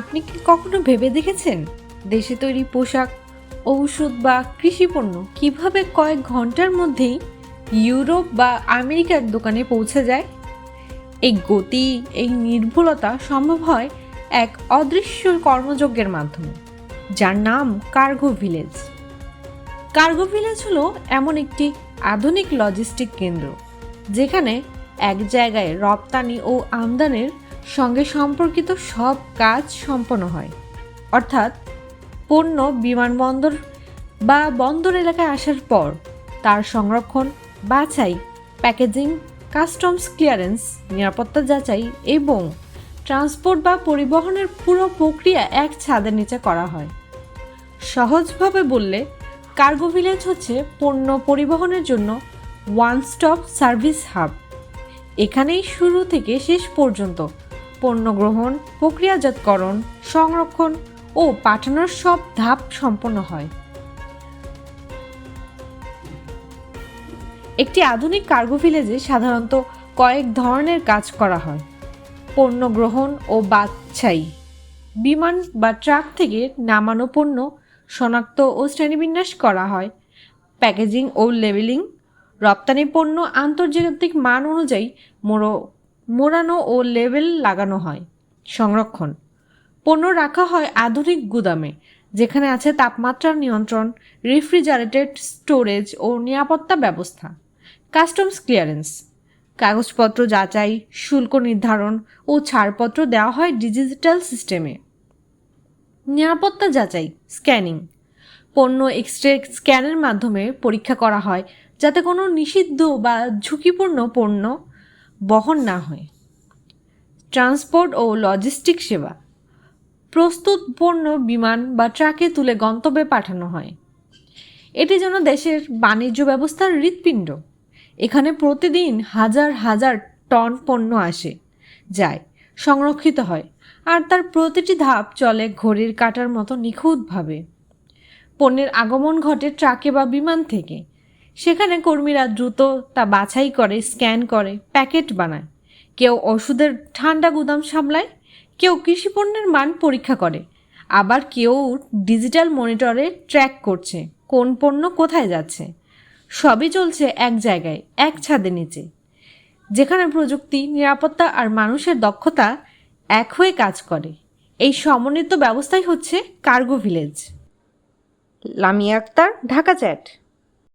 আপনি কি কখনো ভেবে দেখেছেন? দেশে তৈরি পোশাক, ঔষধ বা কৃষিপণ্য কীভাবে কয়েক ঘণ্টার মধ্যেই ইউরোপ বা আমেরিকার দোকানে পৌঁছে যায়? এই গতি, এই নির্ভুলতা সম্ভব হয় এক অদৃশ্য কর্মযজ্ঞের মাধ্যমে, যার নাম কার্গো ভিলেজ। কার্গো ভিলেজ হলো এমন একটি আধুনিক লজিস্টিক কেন্দ্র, যেখানে এক জায়গায় রপ্তানি ও আমদানির সঙ্গে সম্পর্কিত সব কাজ সম্পন্ন হয়। অর্থাৎ পণ্য বিমানবন্দর বা বন্দর এলাকায় আসার পর তার সংরক্ষণ, বাছাই, প্যাকেজিং, কাস্টমস ক্লিয়ারেন্স, নিরাপত্তা যাচাই এবং ট্রান্সপোর্ট বা পরিবহনের পুরো প্রক্রিয়া এক ছাদের নিচে করা হয়। সহজভাবে বললে, কার্গো ভিলেজ হচ্ছে পণ্য পরিবহনের জন্য ওয়ান স্টপ সার্ভিস হাব এখানেই শুরু থেকে শেষ পর্যন্ত পণ্য গ্রহণ প্রক্রিয়াজাতকরণ, সংরক্ষণ ও পাঠানোর সব ধাপ সম্পন্ন হয়। একটি আধুনিক কার্গো ভিলেজে সাধারণত কয়েক ধরনের কাজ করা হয়। পণ্য গ্রহণ ও বাছাই। বিমান বা ট্রাক থেকে নামানো পণ্য, শনাক্ত ও শ্রেণীবিন্যাস করা হয়। প্যাকেজিং ও লেবেলিং, রপ্তানি পণ্য আন্তর্জাতিক মান অনুযায়ী মোড়ো মোড়ানো ও লেবেল লাগানো হয়। সংরক্ষণ। পণ্য রাখা হয় আধুনিক গুদামে, যেখানে আছে তাপমাত্রা নিয়ন্ত্রণ, রেফ্রিজারেটেড স্টোরেজ ও নিরাপত্তা ব্যবস্থা। Customs clearance. কাগজপত্র যাচাই, শুল্ক নির্ধারণ ও ছাড়পত্র দেওয়া হয় ডিজিটাল সিস্টেমে। নিরাপত্তা যাচাই, স্ক্যানিং। পণ্য এক্সরে, স্ক্যানের মাধ্যমে পরীক্ষা করা হয়, যাতে কোনো নিষিদ্ধ বা ঝুঁকিপূর্ণ পণ্য বহন না হয়। ট্রান্সপোর্ট ও লজিস্টিক সেবা। প্রস্তুত পণ্য বিমান বা ট্রাকে তুলে গন্তব্যে পাঠানো হয়। এটি যেন দেশের বাণিজ্য ব্যবস্থার হৃৎপিণ্ড। এখানে প্রতিদিন হাজার হাজার টন পণ্য আসে, যায়, সংরক্ষিত হয় আর তার প্রতিটি ধাপ চলে ঘড়ির কাটার মতো নিখুঁতভাবে। পণ্যের আগমন ঘটে ট্রাকে বা বিমান থেকে। সেখানে কর্মীরা দ্রুত তা বাছাই করে, স্ক্যান করে, প্যাকেট বানায়। কেউ ওষুধের ঠান্ডা গুদাম সামলায়, কেউ কৃষিপণ্যের মান পরীক্ষা করে। আবার কেউ ডিজিটাল মনিটরে ট্র্যাক করছে, কোন পণ্য কোথায় যাচ্ছে। সবই চলছে এক জায়গায়, এক ছাদের নিচে। যেখানে প্রযুক্তি, নিরাপত্তা আর মানুষের দক্ষতা এক হয়ে কাজ করে। এই সমন্বিত ব্যবস্থাই হচ্ছে cargo village. Lamia Akter, Dhaka chat.